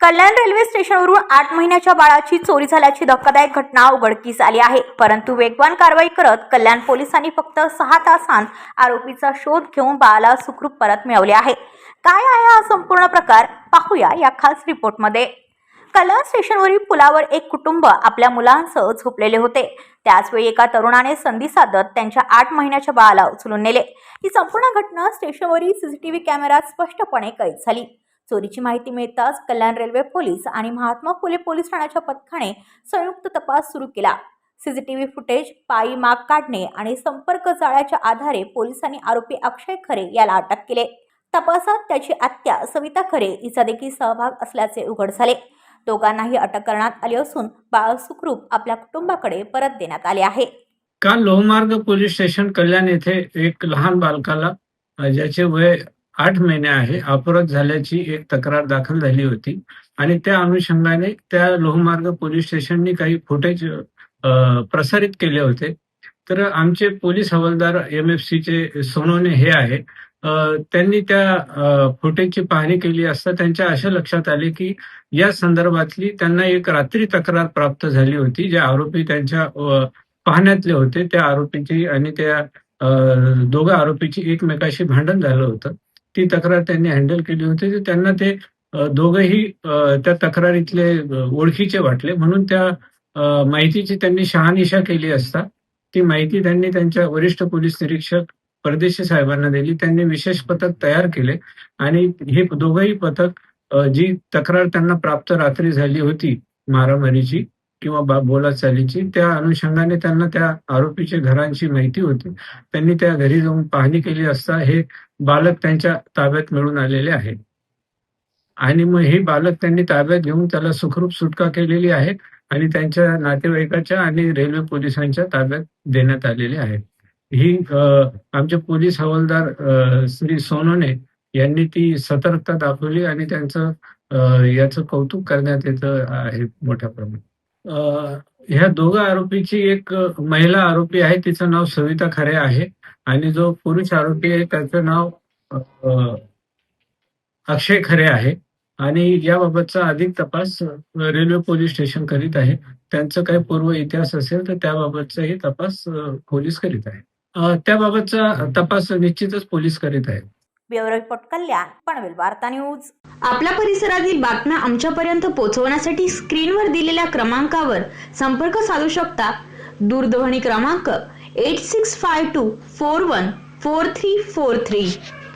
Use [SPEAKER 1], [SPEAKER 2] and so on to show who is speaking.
[SPEAKER 1] कल्याण railway स्टेशनवरून आठ महिन्याच्या बाळाची चोरी झाल्याची धक्कादायक घटना उघडकीस आली आहे. परंतु वेगवान कारवाई करत कल्याण पोलिसांनी फक्त सहा तासांत आरोपीचा शोध घेऊन बाळाला सुखरूप परत मिळवले आहे. काय आहे हा संपूर्ण प्रकार? पाहूया या खास रिपोर्टमध्ये. कल्याण स्टेशनवरील पुलावर एक कुटुंब आपल्या मुलांसह झोपलेले होते. त्याचवेळी एका तरुणाने संधी साधत त्यांच्या आठ महिन्याच्या बाळाला उचलून नेले. ही संपूर्ण घटना स्टेशनवरील सीसीटीव्ही कॅमेऱ्यात स्पष्टपणे कैद झाली. चोरीची माहिती मिळताच कल्याण रेल्वे पोलीस आणि महात्मा फुले पोलीस ठाण्याच्या पथकाने संयुक्त तपास सुरू केला. सीसीटीव्ही फुटेज पायी माग काढणे आणि संपर्क जाळ्याच्या आधारे पोलिसांनी आरोपी अक्षय खरे याला अटक केले. तपासात त्याची आत्या सविता खरे हिचा देखील सहभाग असल्याचे उघड झाले. दोघांनाही अटक करण्यात आली असून बाळ सुखरूप आपल्या कुटुंबाकडे परत देण्यात आले आहे.
[SPEAKER 2] काल लोहमार्ग पोलीस स्टेशन कल्याण येथे एक लहान बालकाला ज्याचे वय आठ महिने आहे अपघात झाल्याची एक तक्रार दाखल झाली होती. आणि त्या अनुषंगाने त्या लोहमार्ग पोलीस स्टेशननी काही फुटेज प्रसारित केले होते. तर आमचे पोलीस हवालदार एम एफ सीचे सोनवणे हे आहे. त्यांनी त्या फुटेजची पाहणी केली असता त्यांच्या अशा लक्षात आले की या संदर्भातली त्यांना एक रात्री तक्रार प्राप्त झाली होती जे आरोपी त्यांच्या पाहण्यातले होते. त्या आरोपीची आणि त्या अ, दोघं आरोपीची एकमेकाशी भांडण झालं होतं. ती तक्रार त्यांनी हँडल केली होती. तर त्यांना ते दोघंही त्या तक्रारीतले ओळखीचे वाटले. म्हणून त्या माहितीची त्यांनी शहानिशा केली असता. ती माहिती त्यांनी त्यांच्या वरिष्ठ पोलीस निरीक्षक परदेशी साहेबांना दिली. त्यांनी विशेष पथक तयार केले. आणि हे दोघंही पथक जी तक्रार त्यांना प्राप्त रात्री झाली होती मारामारीची किंवा बोला बोलाचालीची त्या अनुषंगाने त्यांना त्या आरोपीच्या घरांची माहिती होती. त्यांनी त्या घरी जाऊन पाहणी केली असता हे बालक त्यांच्या ताब्यात मिळून आलेले आहे. आणि मग हे बालक त्यांनी ताब्यात घेऊन त्याला सुखरूप सुटका केलेली आहे आणि त्यांच्या नातेवाईकाच्या आणि रेल्वे पोलिसांच्या ताब्यात देण्यात आलेले आहेत ही आमचे पोलीस हवालदार श्री सोनोने यांनी ती सतर्कता दाखवली आणि त्यांचं याचं कौतुक करण्यात येतं आहे मोठ्या प्रमाणात. ह्या दोघं आरोपीची एक महिला आरोपी आहे तिचं नाव सविता खरे आहे आणि जो पुरुष आरोपी आहे त्याचं नाव अक्षय खरे आहे आणि याबाबतचा अधिक तपास रेल्वे पोलीस स्टेशन करीत आहे. त्यांचं काही पूर्व इतिहास असेल तर त्याबाबतचाही तपास पोलीस करीत आहे. अ, त्याबाबतचा तपास निश्चितच पोलीस करीत आहेत.
[SPEAKER 1] ब्युरो रिपोर्ट कल्याण पनवेल वार्ता न्यूज.
[SPEAKER 3] आपल्या परिसरातील बातम्या आमच्यापर्यंत पोहोचवण्यासाठी स्क्रीनवर दिलेल्या क्रमांकावर संपर्क साधू शकता. दूरध्वनी क्रमांक eight six five two four one four three four three